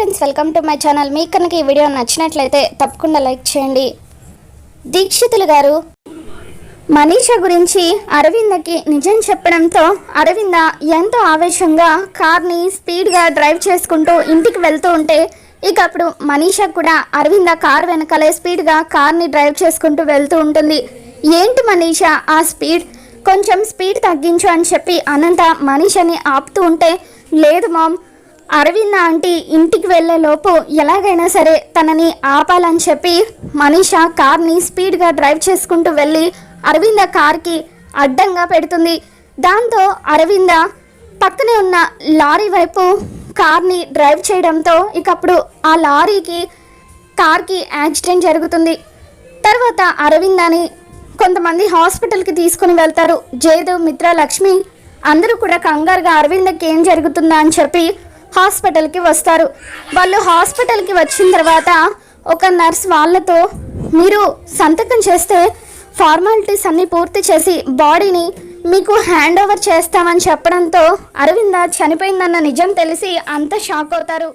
Friends welcome to my channel మీకు కనుక ఈ వీడియో నచ్చినట్లయితే తప్పకుండా లైక్ చేయండి. దీక్షితులు గారు మనీష గురించి అరవిందకి నిజం చెప్పడంతో అరవింద ఎంతో ఆవేశంగా కార్ని స్పీడ్గా డ్రైవ్ చేసుకుంటూ ఇంటికి వెళ్తూ ఉంటే ఇక అప్పుడు మనీష కూడా అరవింద కార్ వెనకాలే స్పీడ్గా కార్ని డ్రైవ్ చేసుకుంటూ వెళ్తూ ఉంటుంది. ఏంటి మనీష ఆ స్పీడ్? కొంచెం స్పీడ్ తగ్గించు అని చెప్పి అనంత మనీషని ఆపుతూ ఉంటే లేదు మామ్ అరవింద ఆంటీ ఇంటికి వెళ్ళే లోపు ఎలాగైనా సరే తనని ఆపాలని చెప్పి మనీషా కార్ని స్పీడ్గా డ్రైవ్ చేసుకుంటూ వెళ్ళి అరవింద కార్కి అడ్డంగా పెడుతుంది. దాంతో అరవింద పక్కనే ఉన్న లారీ వైపు కార్ని డ్రైవ్ చేయడంతో ఇకప్పుడు ఆ లారీకి కార్కి యాక్సిడెంట్ జరుగుతుంది. తర్వాత అరవిందని కొంతమంది హాస్పిటల్కి తీసుకుని వెళ్తారు. జయదేవ్ మిత్ర లక్ష్మి అందరూ కూడా కంగారుగా అరవిందకి ఏం జరుగుతుందా అని చెప్పి హాస్పిటల్కి వస్తారు. వాళ్ళు హాస్పిటల్కి వచ్చిన తర్వాత ఒక నర్స్ వాళ్ళతో మీరు సంతకం చేస్తే ఫార్మాలిటీస్ అన్నీ పూర్తి చేసి బాడీని మీకు హ్యాండ్ ఓవర్ చేస్తామని చెప్పడంతో అరవింద చనిపోయిందన్న నిజం తెలిసి అంత షాక్ అవుతారు.